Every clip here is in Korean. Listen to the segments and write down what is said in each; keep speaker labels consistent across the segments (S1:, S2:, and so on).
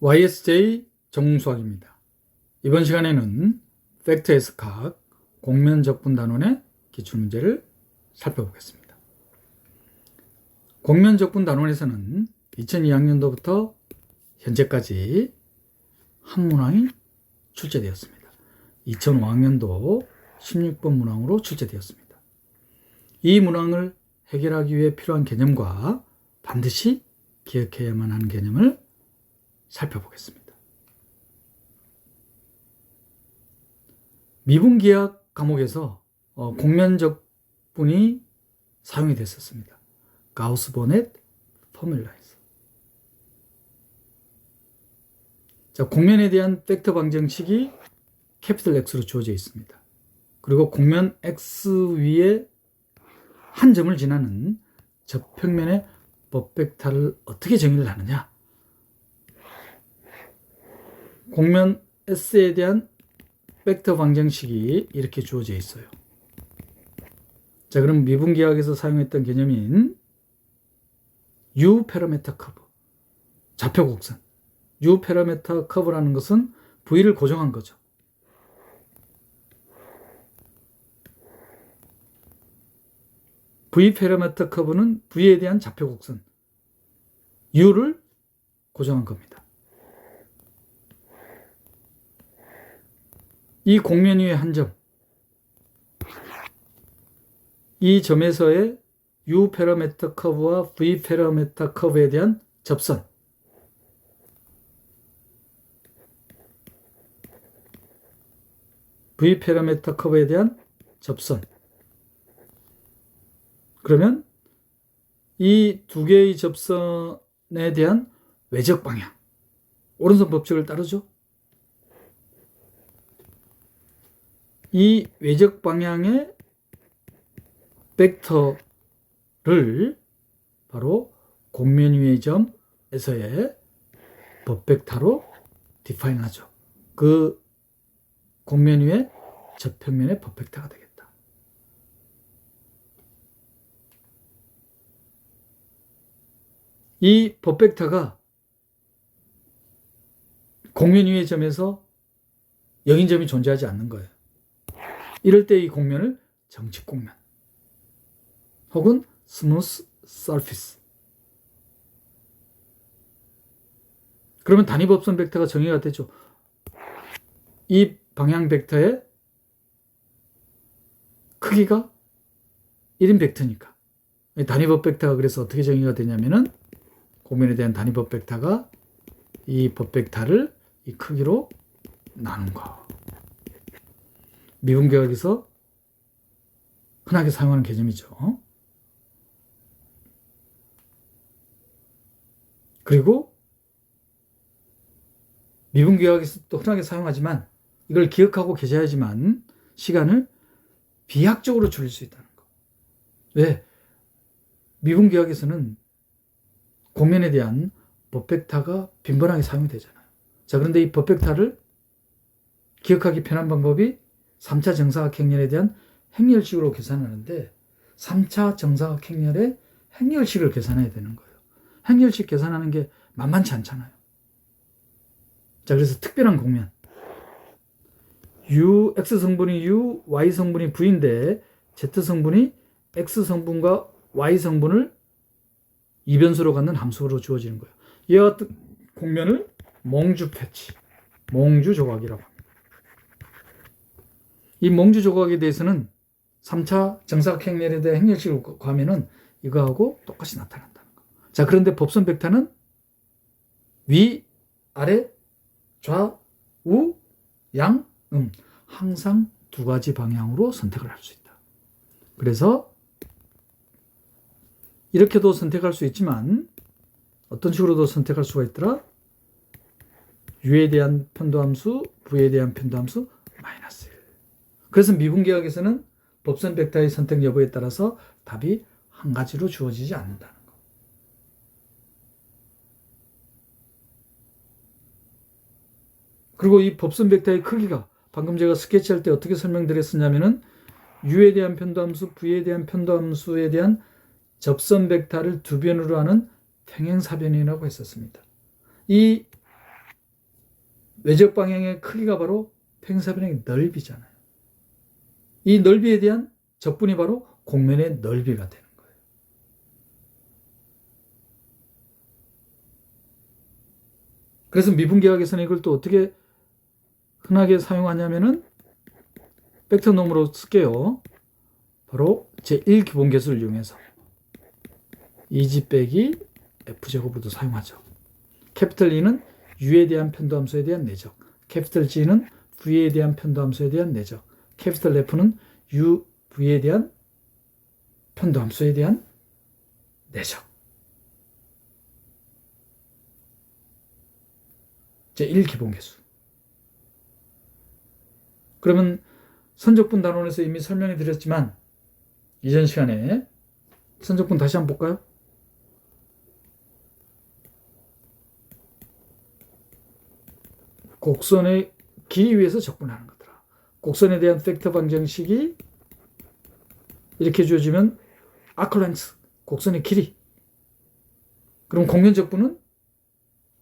S1: YSJ 정수학입니다. 이번 시간에는 팩트에스 각 공면 적분 단원의 기출 문제를 살펴보겠습니다. 공면 적분 단원에서는 2002학년도부터 현재까지 한 문항이 출제되었습니다. 2005학년도 16번 문항으로 출제되었습니다. 이 문항을 해결하기 위해 필요한 개념과 반드시 기억해야만 하는 개념을 살펴보겠습니다. 미분기하 과목에서 어, 공면적분이 사용이 됐었습니다. 가우스 보넷 포뮬라에서. 자, 공면에 대한 팩터 방정식이 캐피털 X로 주어져 있습니다. 그리고 공면 X 위에 한 점을 지나는 저평면의 법벡터를 어떻게 정의를 하느냐? 공면 S에 대한 벡터 방정식이 이렇게 주어져 있어요. 자, 그럼 미분기하학에서 사용했던 개념인 U 페라메터 커브, 좌표 곡선. U 페라메터 커브라는 것은 V를 고정한 거죠. V 페라메터 커브는 V에 대한 좌표 곡선 U를 고정한 겁니다. 이 공면 위의 한 점, 이 점에서의 U 페라메터 커브와 V 페라메터 커브에 대한 접선, V 페라메터 커브에 대한 접선. 그러면 이 두 개의 접선에 대한 외적 방향, 오른손 법칙을 따르죠? 이 외적 방향의 벡터를 바로 공면 위의 점에서의 법벡터로 디파인하죠. 그 공면 위의 저평면의 법벡터가 되겠다. 이 법벡터가 공면 위의 점에서 영인점이 존재하지 않는 거예요. 이럴 때이 공면을 정직 공면 혹은 스무스 서피스 그러면 단위 법선 벡터가 정의가 되죠. 이 방향 벡터의 크기가 1인 벡터니까 단위법 벡터가 그래서 어떻게 정의가 되냐면은 공면에 대한 단위법 벡터가 이 법 벡터를 이 크기로 나눈 거. 미분계학에서 흔하게 사용하는 개념이죠. 그리고 미분계학에서 또 흔하게 사용하지만 이걸 기억하고 계셔야지만 시간을 비약적으로 줄일 수 있다는 거. 왜? 미분계학에서는 공면에 대한 법벡터가 빈번하게 사용이 되잖아요. 자, 그런데 이 법벡터를 기억하기 편한 방법이 3차 정사각 행렬에 대한 행렬식으로 계산하는데 3차 정사각 행렬의 행렬식을 계산해야 되는 거예요. 행렬식 계산하는 게 만만치 않잖아요. 자, 그래서 특별한 공면. U, X 성분이 U, Y 성분이 V인데 Z 성분이 X 성분과 Y 성분을 이변수로 갖는 함수로 주어지는 거예요. 이와 같은 공면을 몽주 패치, 몽주 조각이라고 합니다. 이 몽주 조각에 대해서는 3차 정사각행렬에 대한 행렬식을 구하면은 이거하고 똑같이 나타난다는 거. 자, 그런데 법선 벡터는 위, 아래, 좌, 우, 양, 음. 항상 두 가지 방향으로 선택을 할 수 있다. 그래서 이렇게도 선택할 수 있지만 어떤 식으로도 선택할 수가 있더라? U에 대한 편도함수, V에 대한 편도함수 마이너스 1. 그래서 미분계학에서는 법선 벡터의 선택 여부에 따라서 답이 한 가지로 주어지지 않는다는 거. 그리고 이 법선 벡터의 크기가 방금 제가 스케치할 때 어떻게 설명드렸었냐면은 U에 대한 편도함수, V에 대한 편도함수에 대한 접선 벡터를 두 변으로 하는 평행사변이라고 했었습니다. 이 외적 방향의 크기가 바로 평행사변의 넓이잖아요. 이 넓이에 대한 적분이 바로 공면의 넓이가 되는 거예요. 그래서 미분계학에서는 이걸 또 어떻게 흔하게 사용하냐면은 벡터놈으로 쓸게요. 바로 제1기본계수를 이용해서 2g 빼기 f제곱으로도 사용하죠. 캐피털 E는 U에 대한 편도함수에 대한 내적, 캐피털 G는 V에 대한 편도함수에 대한 내적, 캐피털 F는 U, V에 대한 편도 함수에 대한 내적. 제1기본계수. 그러면 선적분 단원에서 이미 설명해 드렸지만 이전 시간에 선적분 다시 한번 볼까요? 곡선의 길이 위해서 적분하는 거더라. 곡선에 대한 팩터 방정식이 이렇게 주어지면 아클렌스 곡선의 길이 그럼 공면 적분은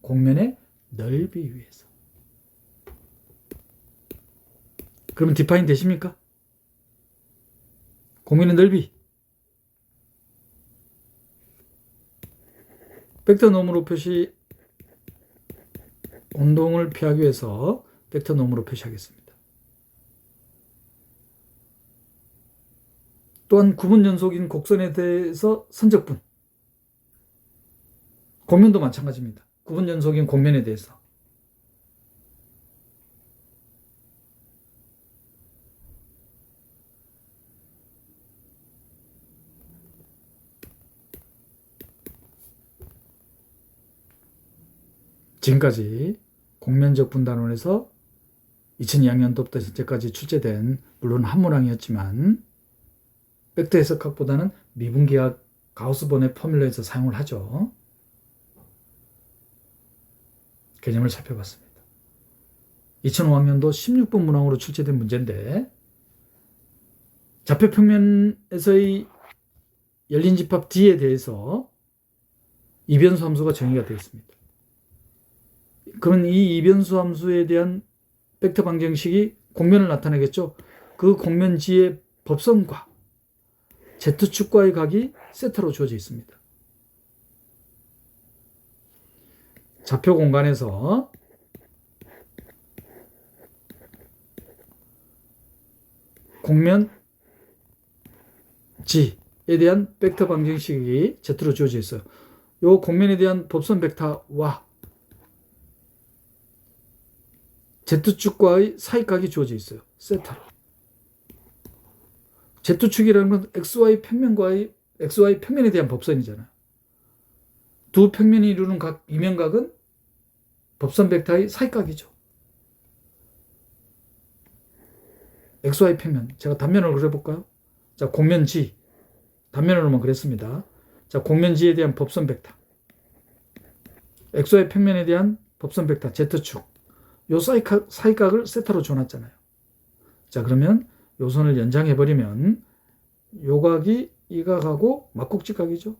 S1: 공면의 넓이 위해서 그러면 디파인 되십니까? 공면의 넓이 벡터 놈으로 표시 운동을 피하기 위해서 벡터 놈으로 표시하겠습니다. 또한 구분 연속인 곡선에 대해서 선적분 공면도 마찬가지입니다. 구분 연속인 공면에 대해서 지금까지 공면적 분단원에서 2002학년도부터 현재까지 출제된 물론 한문항이었지만 벡터 해석학보다는 미분계학 가우스본의 포뮬러에서 사용을 하죠. 개념을 살펴봤습니다. 2005학년도 16분 문항으로 출제된 문제인데 좌표평면에서의 열린 집합 D에 대해서 이변수 함수가 정의가 되어 있습니다. 그러면 이 이변수 함수에 대한 벡터 방정식이 공면을 나타내겠죠. 그 공면지의 법선과 Z축과의 각이 세타로 주어져 있습니다. 좌표 공간에서 공면 G에 대한 벡터 방정식이 Z로 주어져 있어요. 이 공면에 대한 법선 벡터와 Z축과의 사이각이 주어져 있어요. 세타로. Z축이라는 건 XY 평면과의 XY 평면에 대한 법선이잖아요. 두 평면이 이루는 각 이면각은 법선 벡터의 사이각이죠. XY 평면. 제가 단면으로 그려볼까요? 자, 공면 G. 단면으로만 그랬습니다. 자, 공면 G에 대한 법선 벡터. XY 평면에 대한 법선 벡터 Z축. 요 사이각, 사이각을 세타로 줘놨잖아요. 자, 그러면 요 선을 연장해버리면 요 각이 이 각하고 막곡지각이죠.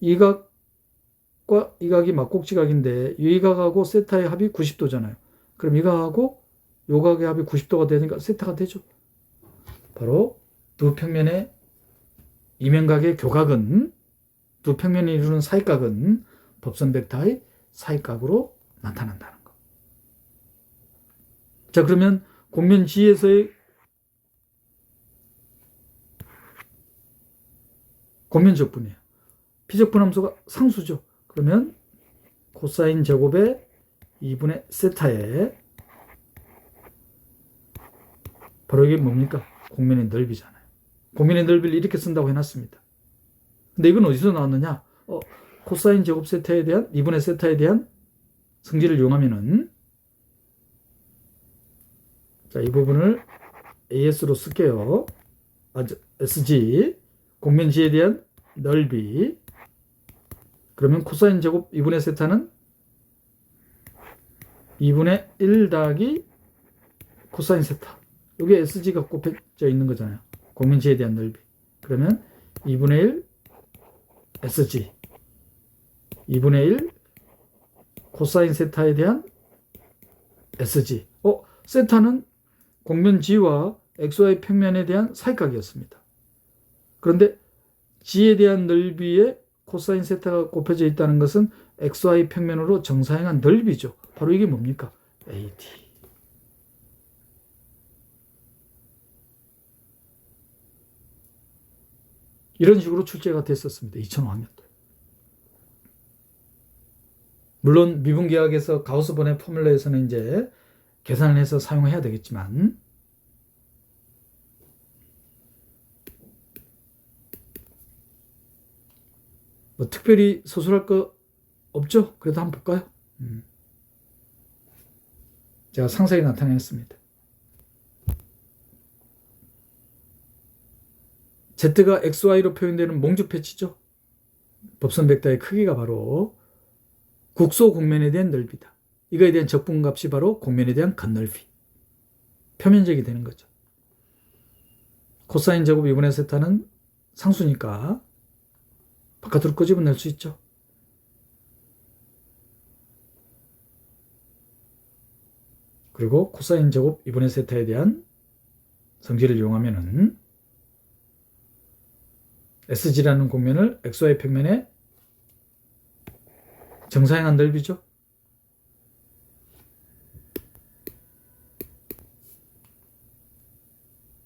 S1: 이 각과 이 각이 막곡지각인데 이 각하고 세타의 합이 90도잖아요. 그럼 이 각하고 요 각의 합이 90도가 되니까 세타가 되죠. 바로 두 평면의 이면각의 교각은 두 평면이 이루는 사이각은 법선 벡터의 사이각으로 나타난다는 거. 자, 그러면 공면 G에서의 공면적분이에요. 피적분 함수가 상수죠. 그러면 코사인 제곱에 2분의 세타에 바로 이게 뭡니까? 공면의 넓이잖아요. 공면의 넓이를 이렇게 쓴다고 해놨습니다. 근데 이건 어디서 나왔느냐? 어, 코사인 제곱 세타에 대한 2분의 세타에 대한 성질을 이용하면은 자, 이 부분을 AS로 쓸게요. 아, SG 공면지에 대한 넓이 그러면 코사인 제곱 2분의 세타는 2분의 1 더하기 코사인 세타 여기 SG가 곱해져 있는 거잖아요. 공면지에 대한 넓이 그러면 2분의 1 SG 2분의 1 코사인 세타에 대한 SG. 어, 세타는 곡면 G와 XY 평면에 대한 사이각이었습니다. 그런데 G에 대한 넓이에 코사인 세타가 곱해져 있다는 것은 XY 평면으로 정사형한 넓이죠. 바로 이게 뭡니까? AD. 이런 식으로 출제가 됐었습니다. 2005학년도. 물론 미분계약에서 가우스 번의 포뮬러에서는 이제 계산을 해서 사용해야 되겠지만 뭐 특별히 서술할 거 없죠? 그래도 한번 볼까요? 음. 제가 상세히 나타냈습니다. Z가 XY로 표현되는 몽주 패치죠. 법선 벡터의 크기가 바로 국소 곡면에 대한 넓이다. 이거에 대한 적분값이 바로 곡면에 대한 겉넓이. 표면적이 되는 거죠. 코사인 제곱 2분의 세타는 상수니까 바깥으로 끄집어낼 수 있죠. 그리고 코사인 제곱 2분의 세타에 대한 성질을 이용하면 은 SG라는 곡면을 XY 평면에 정사형한 넓이죠.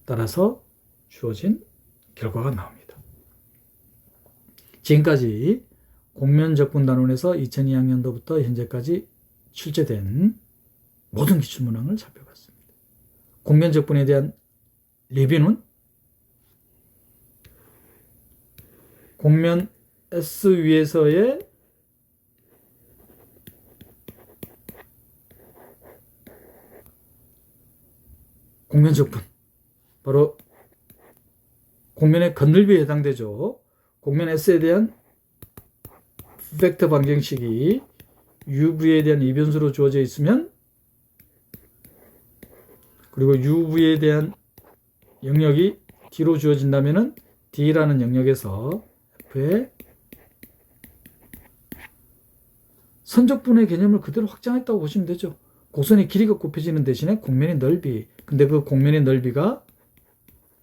S1: 따라서 주어진 결과가 나옵니다. 지금까지 공면 적분 단원에서 2002학년도부터 현재까지 출제된 모든 기출 문항을 살펴봤습니다. 공면 적분에 대한 리뷰는 공면 S 위에서의 공면 적분 바로 공면의 겉넓이에 해당되죠. 공면 S에 대한 벡터 방정식이 UV에 대한 이변수로 주어져 있으면 그리고 UV에 대한 영역이 D로 주어진다면은 D라는 영역에서 F의 선적분의 개념을 그대로 확장했다고 보시면 되죠. 곡선의 길이가 곱해지는 대신에 곡면의 넓이. 근데 그 곡면의 넓이가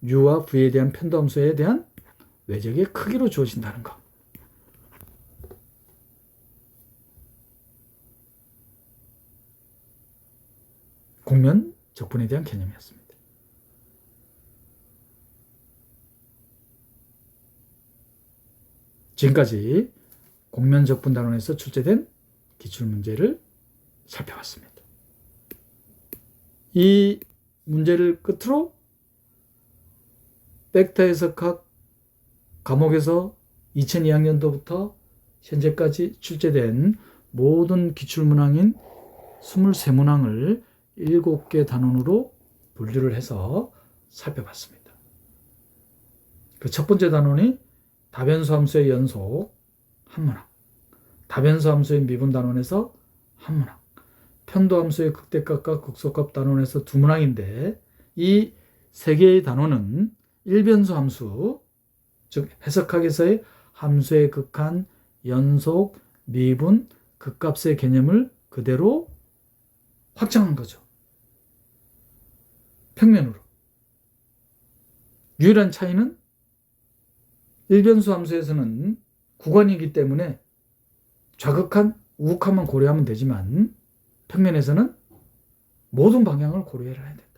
S1: U와 V에 대한 편도함수에 대한 외적의 크기로 주어진다는 거. 곡면 적분에 대한 개념이었습니다. 지금까지 곡면 적분 단원에서 출제된 기출 문제를 살펴봤습니다. 이 문제를 끝으로 벡터에서 각 과목에서 2002학년도부터 현재까지 출제된 모든 기출문항인 23문항을 7개 단원으로 분류를 해서 살펴봤습니다. 그 첫 번째 단원이 다변수 함수의 연속 한 문항, 다변수 함수의 미분 단원에서 한 문항, 편도 함수의 극대값과 극소값 단원에서 두 문항인데 이 세 개의 단원은 일변수 함수, 즉 해석학에서의 함수의 극한, 연속, 미분, 극값의 개념을 그대로 확장한 거죠. 평면으로. 유일한 차이는 일변수 함수에서는 구간이기 때문에 좌극한, 우극한만 고려하면 되지만 평면에서는 모든 방향을 고려해야 된다.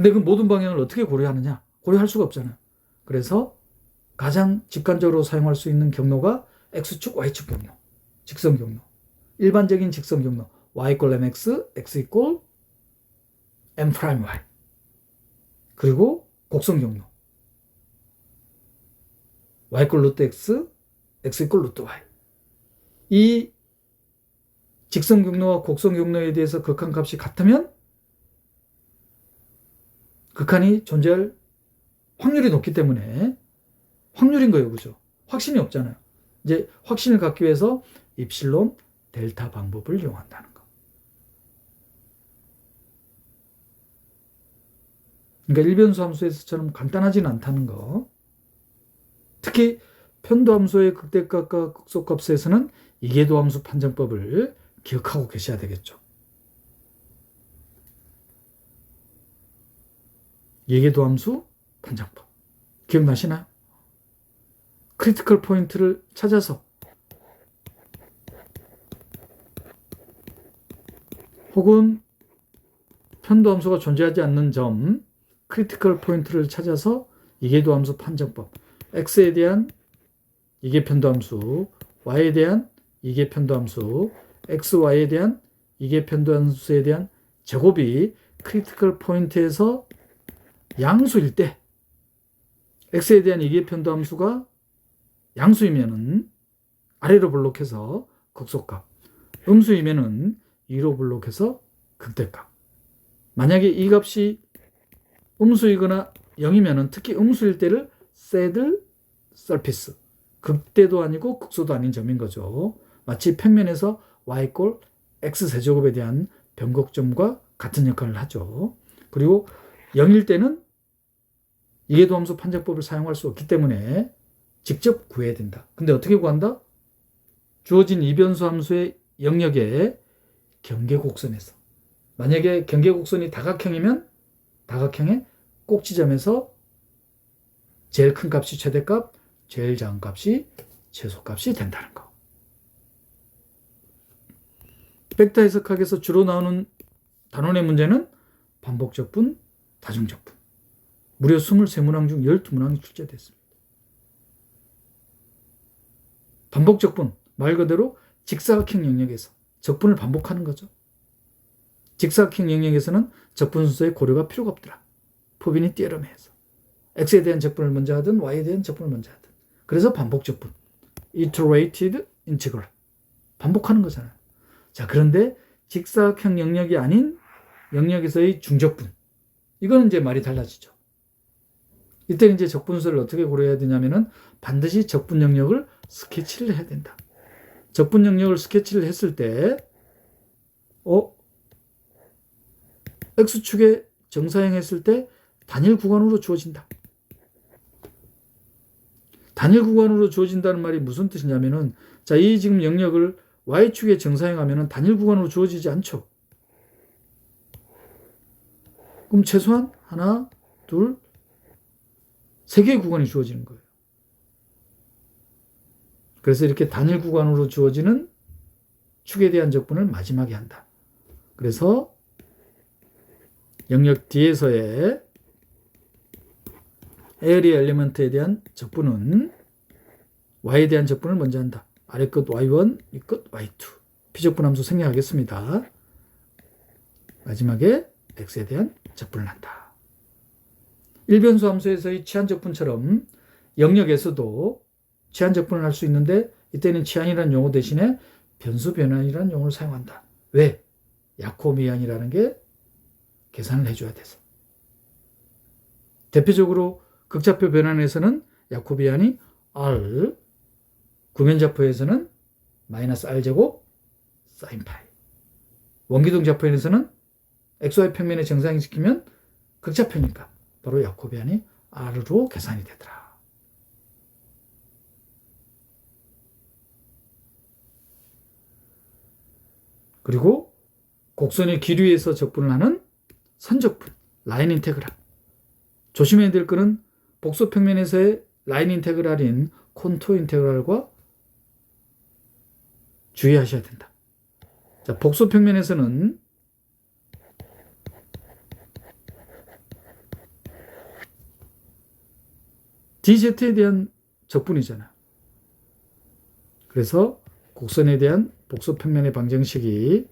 S1: 근데 그 모든 방향을 어떻게 고려하느냐? 고려할 수가 없잖아요. 그래서 가장 직관적으로 사용할 수 있는 경로가 X축, Y축 경로, 직선 경로. 일반적인 직선 경로, Y 이퀄 MX, X 이퀄 M 프라임 Y. 그리고 곡선 경로. Y 이퀄 루트 X, X 이퀄 루트 Y. 이 직선 경로와 곡선 경로에 대해서 극한 값이 같으면 극한이 존재할 확률이 높기 때문에 확률인 거예요. 그죠? 확신이 없잖아요. 이제 확신을 갖기 위해서 입실론 델타 방법을 이용한다는 거. 그러니까 일변수 함수에서처럼 간단하지는 않다는 거. 특히 편도 함수의 극대값과 극소값에서는 이계도 함수 판정법을 기억하고 계셔야 되겠죠. 이계도 함수 판정법 기억나시나요? 크리티컬 포인트를 찾아서 혹은 편도 함수가 존재하지 않는 점 크리티컬 포인트를 찾아서 이계도 함수 판정법 x에 대한 이계 편도 함수 y에 대한 이계 편도 함수 xy에 대한 이계 편도 함수에 대한 제곱이 크리티컬 포인트에서 양수일 때 x에 대한 이계편도함수가 양수이면은 아래로 블록해서 극소값 음수이면은 위로 블록해서 극대값 만약에 이 값이 음수이거나 0이면은 특히 음수일 때를 새들 서피스 극대도 아니고 극소도 아닌 점인 거죠. 마치 평면에서 y꼴 x 세제곱에 대한 변곡점과 같은 역할을 하죠. 그리고 0일 때는 이해도함수 판정법을 사용할 수 없기 때문에 직접 구해야 된다. 근데 어떻게 구한다? 주어진 이변수 함수의 영역에 경계곡선에서 만약에 경계곡선이 다각형이면 다각형의 꼭지점에서 제일 큰 값이 최대값, 제일 작은 값이 최소값이 된다는 거. 벡터 해석학에서 주로 나오는 단원의 문제는 반복적분, 다중적분. 무려 23문항 중 12문항이 출제됐습니다. 반복적분, 말 그대로 직사각형 영역에서 적분을 반복하는 거죠. 직사각형 영역에서는 적분 순서의 고려가 필요가 없더라. 포빈이 띠어름해서. x에 대한 적분을 먼저 하든 y에 대한 적분을 먼저 하든. 그래서 반복 적분. iterated integral. 반복하는 거잖아요. 자, 그런데 직사각형 영역이 아닌 영역에서의 중적분. 이거는 이제 말이 달라지죠. 이때 이제 적분수를 어떻게 고려해야 되냐면은 반드시 적분 영역을 스케치를 해야 된다. 적분 영역을 스케치를 했을 때, 어, x축에 정사형했을 때 단일 구간으로 주어진다. 단일 구간으로 주어진다는 말이 무슨 뜻이냐면은 자, 이 지금 영역을 y축에 정사형하면은 단일 구간으로 주어지지 않죠. 그럼 최소한 하나, 둘, 세 개의 구간이 주어지는 거예요. 그래서 이렇게 단일 구간으로 주어지는 축에 대한 적분을 마지막에 한다. 그래서 영역 뒤에서의 에어리 엘리먼트에 대한 적분은 y에 대한 적분을 먼저 한다. 아래 끝 y1, 위끝 y2. 피적분 함수 생략하겠습니다. 마지막에 x에 대한 적분을 한다. 일변수 함수에서의 치한 적분처럼 영역에서도 치한 적분을 할 수 있는데 이때는 치한이라는 용어 대신에 변수 변환이라는 용어를 사용한다. 왜? 야코미안이라는 게 계산을 해줘야 돼서. 대표적으로 극좌표 변환에서는 야코비안이 r, 구면좌표에서는 마이너스 r제곱 사인 파이. 원기둥 좌표에서는 xy 평면에 정상시키면 극좌표니까 바로 야코비안이 r로 계산이 되더라. 그리고 곡선의 기류에서 적분을 하는 선적분, 라인 인테그랄. 조심해야 될 것은 복소 평면에서의 라인 인테그랄인 콘토 인테그랄과 주의하셔야 된다. 자, 복소 평면에서는 DZ에 대한 적분이잖아. 그래서 곡선에 대한 복소 평면의 방정식이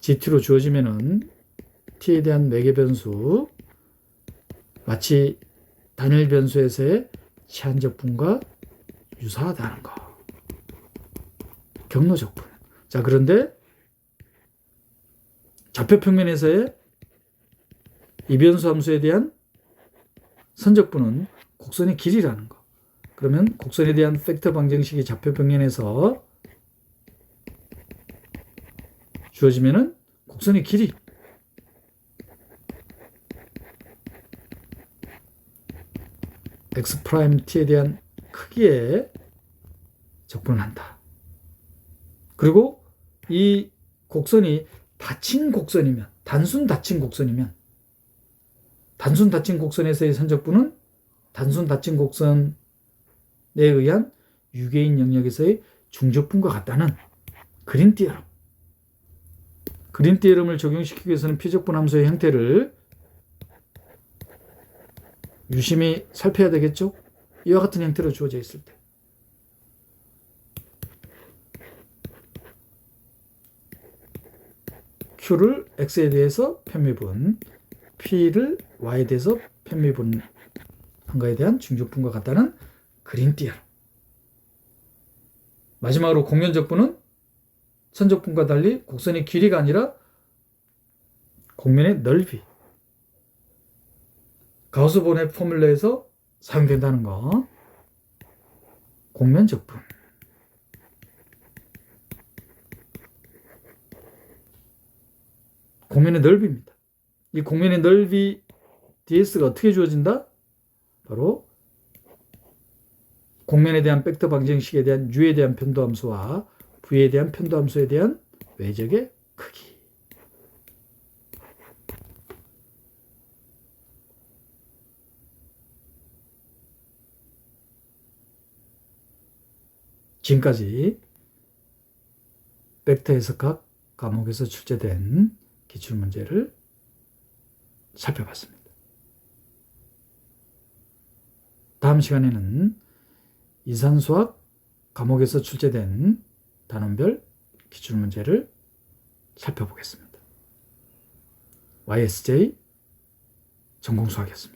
S1: GT로 주어지면은 T에 대한 매개 변수 마치 단일 변수에서의 제한 적분과 유사하다는 거. 경로 적분. 자, 그런데 좌표 평면에서의 이변수 함수에 대한 선적분은 곡선의 길이라는 거. 그러면 곡선에 대한 팩터 방정식이 좌표 평면에서 주어지면은 곡선의 길이 x 프라임 t에 대한 크기에 적분을 한다. 그리고 이 곡선이 닫힌 곡선이면 단순 닫힌 곡선이면 단순 닫힌 곡선에서의 선적분은 단순 닫힌 곡선에 의한 유개인 영역에서의 중적분과 같다는 그린 띠어럼. 그린 띠어럼을 적용시키기 위해서는 피적분 함수의 형태를 유심히 살펴야 되겠죠? 이와 같은 형태로 주어져 있을 때. Q를 X에 대해서 편미분, P를 Y에 대해서 편미분 한 거에 대한 중적분과 같다는 그린 띠어럼. 마지막으로 공면적분은 선적분과 달리 곡선의 길이가 아니라 곡면의 넓이. 가우스본의 포뮬러에서 사용된다는 거. 곡면적분. 곡면의 넓이입니다. 이 곡면의 넓이 ds가 어떻게 주어진다? 바로 곡면에 대한 벡터 방정식에 대한 u에 대한 편도함수와 v에 대한 편도함수에 대한 외적의 크기. 지금까지 벡터 해석학 과목에서 출제된 기출문제를 살펴봤습니다. 다음 시간에는 이산수학 과목에서 출제된 단원별 기출문제를 살펴보겠습니다. YSJ 전공수학이었습니다.